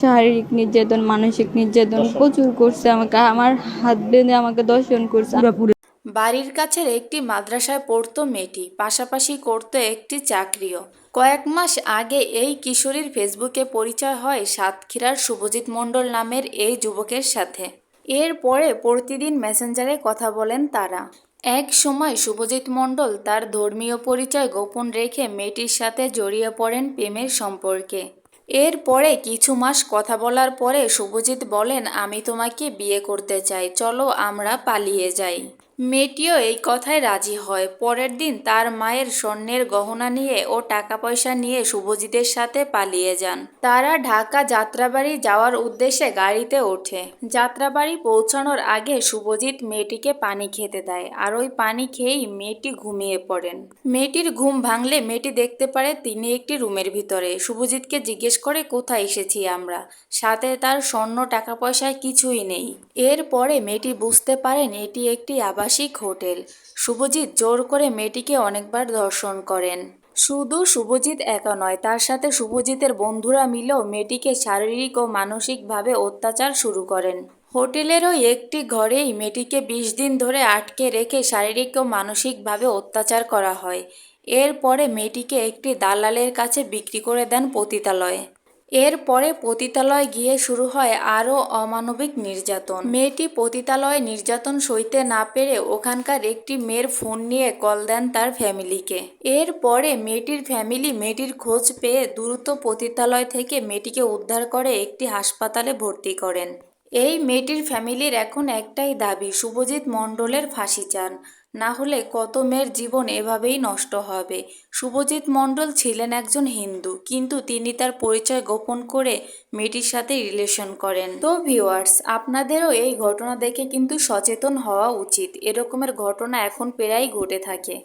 শারীরিক নির্যাতন মানসিক নির্যাতন প্রচুর করছে আমাকে। আমার হাত বেঁধে আমাকে দর্শন করছে। বাড়ির কাছের একটি মাদ্রাসায় পড়তো মেয়েটি পাশাপাশি করতো একটি চাকরিও। কয়েক মাস আগে এই কিশোরীর ফেসবুকে পরিচয় হয় সাতক্ষীরার শুভজিৎ মণ্ডল নামের এই যুবকের সাথে। এরপরে প্রতিদিন মেসেঞ্জারে কথা বলেন তারা। এক সময় শুভজিৎ মণ্ডল তার ধর্মীয় পরিচয় গোপন রেখে মেয়েটির সাথে জড়িয়ে পড়েন প্রেমের সম্পর্কে। এরপরে কিছু মাস কথা বলার পরে শুভজিৎ বলেন, আমি তোমাকে বিয়ে করতে চাই। চলো আমরা পালিয়ে যাই। মেয়েটিও এই কথায় রাজি হয়। পরের দিন তার মায়ের স্বর্ণের গহনা নিয়ে ও টাকা পয়সা নিয়ে শুভজিতের সাথে পালিয়ে যান। তারা ঢাকা যাত্রাবাড়ি যাওয়ার উদ্দেশ্যে গাড়িতে ওঠে। যাত্রাবাড়ি পৌঁছানোর আগে শুভজিৎ মেয়েটিকে পানি খেতে দেয় আর ওই পানি খেয়েই মেয়েটি ঘুমিয়ে পড়েন। মেয়েটির ঘুম ভাঙলে মেয়েটি দেখতে পারে তিনি একটি রুমের ভিতরে। শুভজিৎকে জিজ্ঞেস করে, কোথায় এসেছি আমরা? সাথে তার স্বর্ণ টাকা পয়সায় কিছুই নেই। এরপরে মেয়েটি বুঝতে পারেন এটি একটি আবাসিক হোটেল। শুভজিৎ জোর করে মেয়েটিকে অনেকবার দর্শন করেন। শুধু শুভজিৎ একা নয়, তার সাথে শুভজিতের বন্ধুরা মিলেও মেয়েটিকে শারীরিক ও মানসিকভাবে অত্যাচার শুরু করেন। হোটেলের ওই একটি ঘরেই মেয়েটিকে বিশ দিন ধরে আটকে রেখে শারীরিক ও মানসিকভাবে অত্যাচার করা হয়। এরপরে মেয়েটিকে একটি দালালের কাছে বিক্রি করে দেন পতিতালয়ে। এরপরে পতিতালয়ে গিয়ে শুরু হয় আরও অমানবিক নির্যাতন। মেয়েটি পতিতালয়ে নির্যাতন সইতে না পেরে ওখানকার একটি মেয়ের ফোন নিয়ে কল দেন তার ফ্যামিলিকে। এরপরে মেয়েটির ফ্যামিলি মেয়েটির খোঁজ পেয়ে দ্রুত পতিতালয় থেকে মেয়েটিকে উদ্ধার করে একটি হাসপাতালে ভর্তি করেন। এই মেয়েটির ফ্যামিলির এখন একটাই দাবি, শুভজিৎ মণ্ডলের ফাঁসি চান। না হলে কত মেয়ের জীবন এভাবেই নষ্ট হবে। শুভজিৎ মণ্ডল ছিলেন একজন হিন্দু, কিন্তু তিনি তার পরিচয় গোপন করে মেয়েটির সাথে রিলেশন করেন। তো ভিউয়ার্স আপনাদেরও এই ঘটনা দেখে কিন্তু সচেতন হওয়া উচিত। এরকমের ঘটনা এখন প্রায়ই ঘটে থাকে।